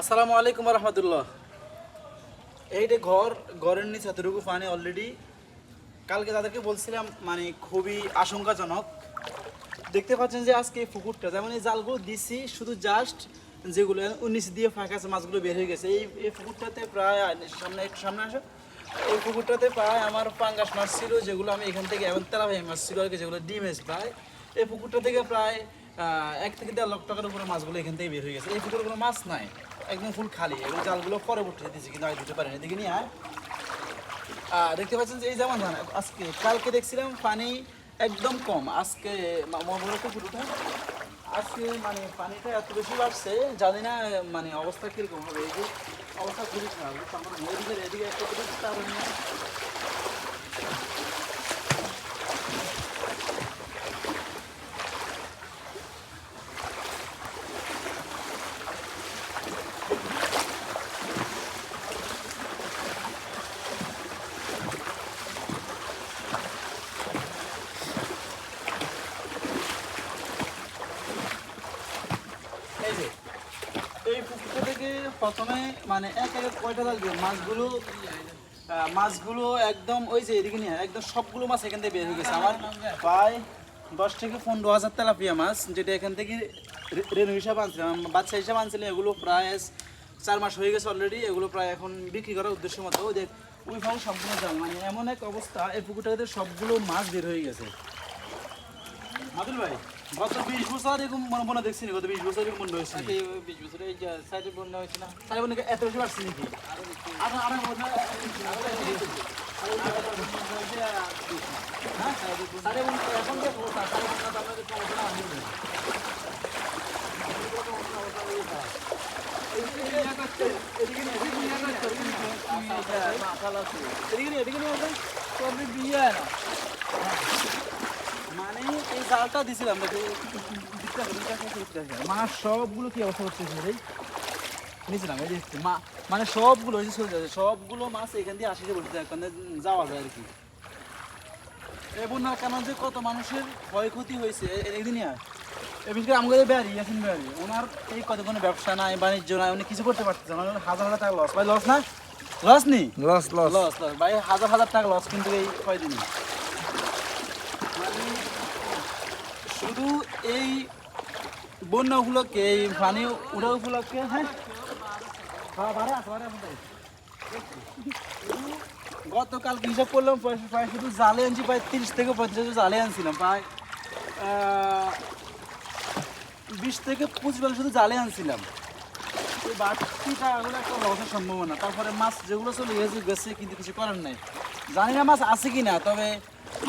আসসালামু আলাইকুম রহমতুল্লাহ এইটা ঘর, ঘরের নিচে এতটুকু পানি অলরেডি কালকে তাদেরকে বলছিলাম মানে খুবই আশঙ্কাজনক। দেখতে পাচ্ছেন যে আজকে পুকুরটা যেমন এই জালগুলো দিছি, শুধু জাস্ট যেগুলো উনিশ দিয়ে ফাঁকা আছে, মাছগুলো বের হয়ে গেছে। এই এই পুকুরটাতে প্রায়, সামনে, একটু সামনে আসো। এই পুকুরটাতে প্রায় আমার পাঙ্গাস মাছ ছিল, যেগুলো আমি এখান থেকে এমন তেলাভাই মাছ ছিল আর কি, যেগুলো ডিম এস প্রায় এই পুকুরটা থেকে প্রায় এক থেকে দেড় লক্ষ টাকার উপরে মাছগুলো এখান থেকে বের হয়ে গেছে। এই পুকুরে কোনো মাছ নাই। একদম ফুল খালি। এগুলো জালগুলো পরে পরবর্তীতে দিয়েছি কিন্তু আগে দিতে পারিনি। দেখে নিয়ে আহ, দেখতে পাচ্ছেন যে এই যেমন ধান আজকে কালকে দেখছিলাম পানি একদম কম। আজকে মহাবরত পুরোটা আজকে মানে পানিটা এত বেশি বাড়ছে জানি না মানে অবস্থা কীরকম হবে। এই যে অবস্থা খুবই খারাপ। এদিকে এদিকে একটা তার নিয়ে এই যে এই পুকুরটা থেকে প্রথমে মানে এক এক কয়টা লাগবে? মাছগুলো মাছগুলো একদম ওই যে এদিকে নিয়ে একদম সবগুলো মাছ এখান থেকে বের হয়ে গেছে। আমার প্রায় দশ থেকে পনেরো হাজার তেলাপিয়া মাছ, যেটা এখান থেকে রেনু হিসাবে আনছিলাম বাচ্চা হিসাবে আনছিলাম, এগুলো প্রায় চার মাস হয়ে গেছে অলরেডি এগুলো প্রায় এখন বিক্রি করার উদ্দেশ্য মতো। ওই দেখ ওই ভাবে মানে এমন এক অবস্থা, এই পুকুরটাতে সবগুলো মাছ বের হয়ে গেছে। মাদুল ভাই গত বিশ বছর এরকম মনে মনে দেখছি না, গত বিশ বছর এরকম মনে হয়েছে। এই বিশ বছরে এই সাইডে বন্যা হয়েছে না? তাই মনে এত বেশি বাড়ছে নাকি? আরও আরও হয়? হ্যাঁ? সাড়ে হয় এখন যে অবস্থা, সাড়ে হয় আপনাদের প্রমোশন আমি নেই। এদিকে এদিকে আসো। তবে বিয়ে না? মানে এই জালটা দিছিলাম। মাছ সবগুলো কি অবস্থা করতেছে রে? নিয়েছিলাম এই দেখছি মা মানে সবগুলো ওই যে চলে যাচ্ছে সবগুলো মাছ এখান দিয়ে আসে বলতে এখানে যাওয়া যায় আর কি। এবং না কেন যে কত মানুষের ক্ষয়ক্ষতি হয়েছে এ- একদিনই আর এমনকি আমাদের বেয়ারি ইয়াসিন বেয়ারি ওনার এই কত কোনো ব্যবসা নাই বাণিজ্য নাই উনি কিছু করতে পারতেছে না হাজার হাজার টাকা লস ভাই লস না? লস নি? লস লস লস লস ভাই হাজার হাজার টাকা লস কিন্তু এই কয়দিনই। মানে শুধু এই বন্যা উপলক্ষে এই পানি উড়া উপলক্ষে হ্যাঁ? গতকাল হিসাব করলাম প্রায় শুধু জালে আনছি, প্রায় তিরিশ থেকে পঞ্চাশ জালে আনছিলাম, প্রায় বিশ থেকে পঁচিশ বেলা শুধু জালে আনছিলাম। এই বাড়তি টাকাগুলো একটা লসের সম্ভাবনা। তারপরে মাছ যেগুলো চলে গেছে গেছে, কিন্তু কিছু করার নাই। জানি না মাছ আছে কি না তবে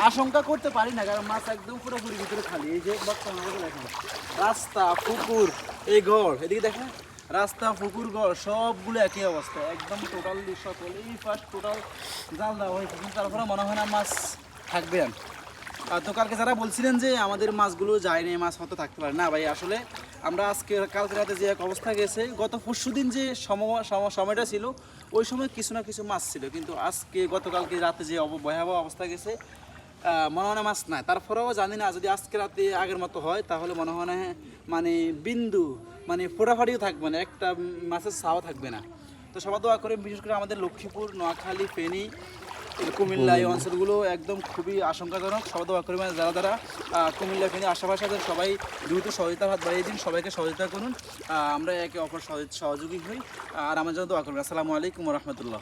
আশঙ্কা করতে পারি না, কারণ মাছ একদম পুরোপুরি ভিতরে খালি। এই যে বর্তমান অবস্থা দেখেন, রাস্তা, পুকুর, এই ঘর, এদিকে দেখেন, রাস্তা, পুকুর, ঘর, সবগুলো একই অবস্থা। একদম টোটাল সকল এই ফার্স্ট টোটাল জাল দেওয়া হয়েছে কিন্তু তারপরে মনে হয় না মাছ থাকবে। আর তো কালকে যারা বলছিলেন যে আমাদের মাছগুলো যায় না মাছ হয়তো থাকতে পারে। না ভাই, আসলে আমরা আজকে কালকে রাতে যে এক অবস্থা গেছে, গত পরশু দিন যে সম- সম- সময়টা ছিল, ওই সময় কিছু না কিছু মাছ ছিল। কিন্তু আজকে গতকালকে রাতে যে ভয়াবহ অবস্থা গেছে মনে হয় মাছ নাই। তারপরেও জানি না যদি আজকে রাতে আগের মতো হয় তাহলে মনে হয় না মানে বিন্দু মানে ফোটাফাটিও থাকবে না একটা মাছের ছাও থাকবে না। তো সবাই দোয়া করে বিশেষ করে আমাদের লক্ষ্মীপুর নোয়াখালী ফেনী কুমিল্লা এই অঞ্চলগুলো একদম খুবই আশঙ্কাজনক। সবাই দোয়া করবেন যারা যারা কুমিল্লা ফেনী আশেপাশে সবাই দ্রুত সহযোগিতার হাত বাড়িয়ে দিন সবাইকে সহযোগিতা করুন। আমরা একে অপর সহযোগী হই। আর আমার জন্য দোয়া করবেন। আসসালামু আলাইকুম রহমতুল্লাহ।